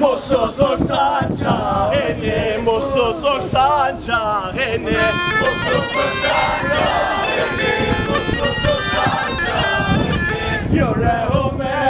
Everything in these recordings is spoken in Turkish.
Mutsuzluk sancağını Mutsuzluk sancağını Mutsuzluk sancağını Mutsuzluk sancağını Yüreğime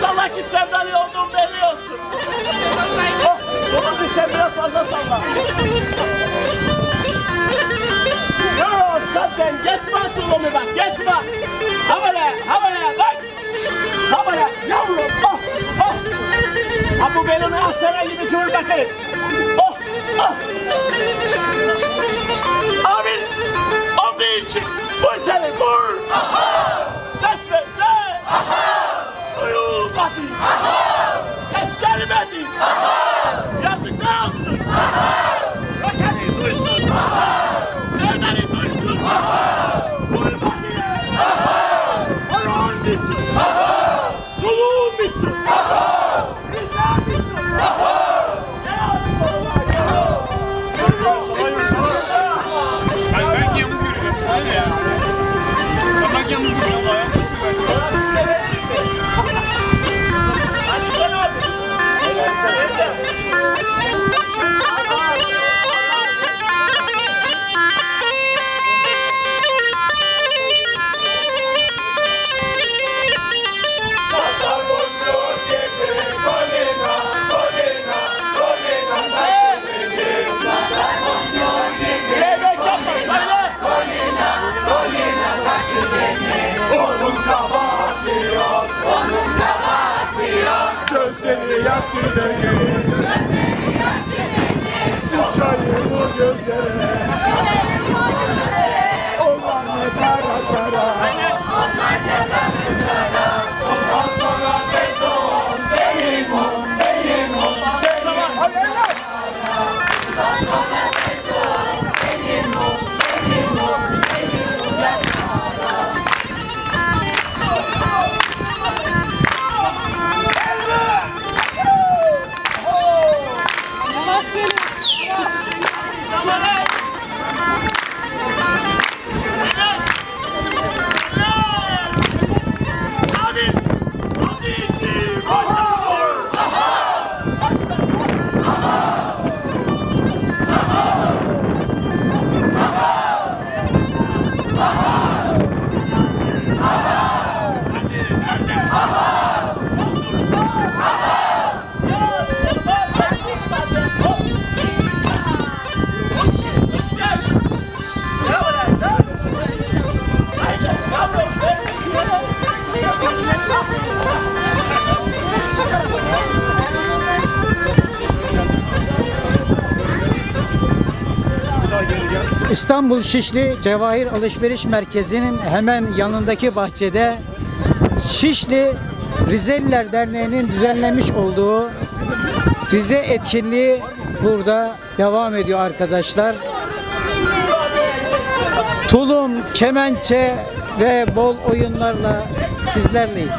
Salla ki sevdalı olduğumu belli olsun. Oh, dokundu sen biraz fazla salla. Yo, zaten geçme atılımı bak, geçme. Havaya, havaya bak. Havaya, yavrum, oh, oh. Ha bu belini asana gibi kıvır bakayım. Oh. Amin. Of için bu sene kur. Ses ver ses. Duyulmadı. Ses gelmedi. Yazıklar olsun. City. İstanbul Şişli Cevahir Alışveriş Merkezi'nin hemen yanındaki bahçede Şişli Rizeliler Derneği'nin düzenlemiş olduğu Rize etkinliği burada devam ediyor arkadaşlar. Tulum, kemençe ve bol oyunlarla sizlerleyiz.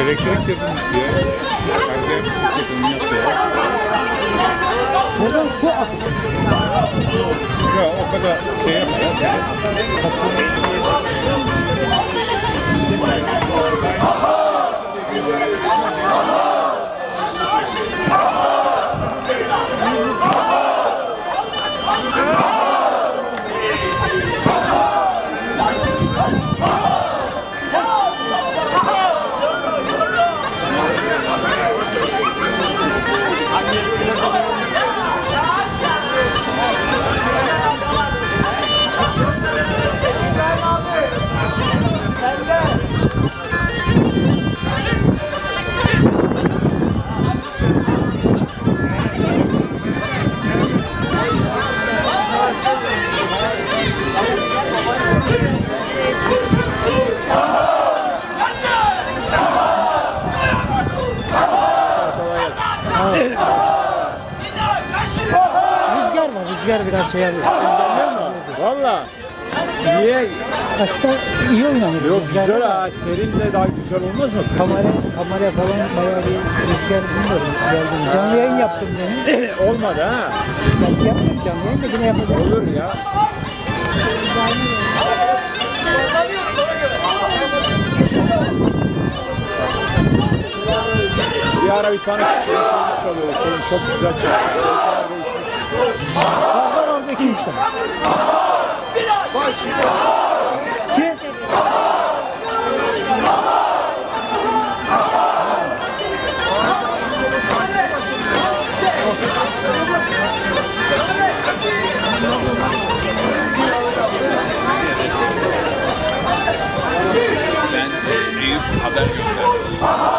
Elektrik yapımı diye. Elektrik yapımı yapıyor. Buradan su ak- Ya o kadar şey yapmıyor. rüzgar şey yapıyor. Valla. Niye? Aslında iyi oynanır. Yok güzel var. ha. Serinle daha güzel olmaz mı? Kamera, kamera falan bayağı bir rüzgar bilmiyorum. Geldim. Canlı yayın yaptım demin. Olmadı ha. Belki yaptım canlı yayın da yine yapacağım. Olur ya. Bir ara bir tane küçük çalıyordu. Çocuk çok güzel çalıyor başkanım. Ki Ben e, Eyüp haber gönderdim.